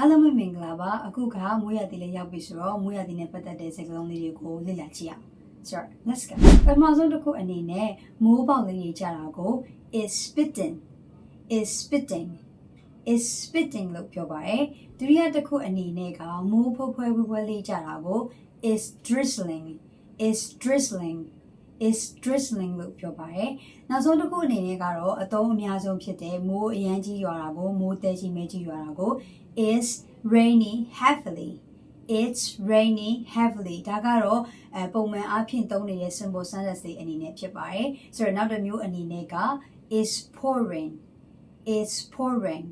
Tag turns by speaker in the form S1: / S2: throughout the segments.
S1: အားလုံးပဲမင်္ဂလာပါအခုကမိုးရသည်လေးရောက်ပြီဆိုတော့မိုးရသည်နဲ့ပတ်သက်တဲ့စကားလုံးလေးတွေကိုလေ့လာကြည့်အောင်ဆိုတော့ let's go ပထမဆုံးတစ်ခုအနေနဲ့မိုးပေါက်လေးကြီးကြတာကို is spitting is spitting is spitting လို့ပြောပါတယ်ဒုတိယတစ်ခုအနေနဲ့ကမိုးဖွဲဖွဲဖွဲဖွဲလေးကြတာကို is drizzling is drizzling is drizzling လို့ပြောပါတယ်။နောက်ဆုံးတစ်ခုအနေနဲ့ကတော့အသုံးအများဆုံးဖြစ်တဲ့မိုးအရမ်းကြီးရွာတာကိုမိုးတဲကြီးမဲကြီးရွာတာကို is raining heavily it's raining heavily ဒါကတော့အဲပုံမှန်အားဖြင့်သုံးနေတဲ့ symbol sentence တွေအနေနဲ့ဖြစ်ပါတယ်။ဆိုတော့နောက်တစ်မျိုးအနေနဲ့က is pouring is pouring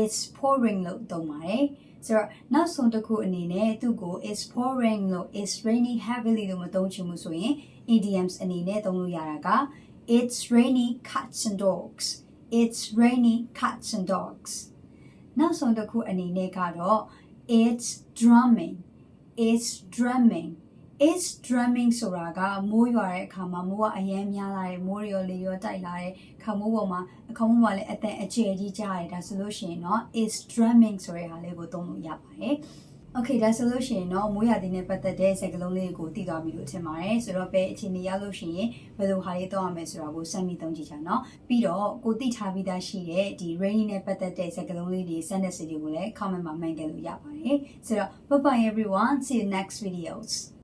S1: is pouring လို့သုံးပါတယ်။ဆိုတော့နောက်ဆုံးတစ်ခုအနေနဲ့သူ့ကို is pouring လို့ is raining heavily လို့မသုံးချင်ဘူးဆိုရင် idioms အနေနဲ့သုံးလို့ရတာက it's raining cats and dogs it's raining cats and dogs နောက်ဆုံးတစ်ခုအနေနဲ့ကတော့ it's drumming it's drumming it's drumming ဆိုတာကမိုးရွာတဲ့အခါမှာမိုးကအရမ်းများလာတယ်မိုးရောလေရောတိုက်လာတယ်ခါမိုးပေါ်မှာအခါမိုးပေါ်မှာလည်းအတန်အကျယ်ကြီးကြားရတယ်ဒါဆိုလို့ရှိရင်တော့ it's drumming ဆိုတဲ့ဟာလေးကိုသုံးလို့ရပါတယ် Okay ဒါဆိုလို့ရှိရင်တော့မိုးရာသီနဲ့ပတ်သက်တဲ့စကားလုံးလေးကိုသိသွားပြီလို့ထင်ပါတယ်ဆိုတော့ဘယ်အခြေအနေရောက်လို့ရှိရင်ဘယ်လိုဟာလေးသုံးရမယ်ဆိုတာကိုစမ်းပြီးသုံးကြည့်ကြနော်ပြီးတော့ကိုသိထားပြီးသားရှိတဲ့ဒီ rainy နဲ့ပတ်သက်တဲ့စကားလုံးလေးတွေ sentence တွေကိုလည်း comment မှာမှန်ခဲ့လို့ရပါတယ်ဆိုတော့ bye bye everyone see you next videos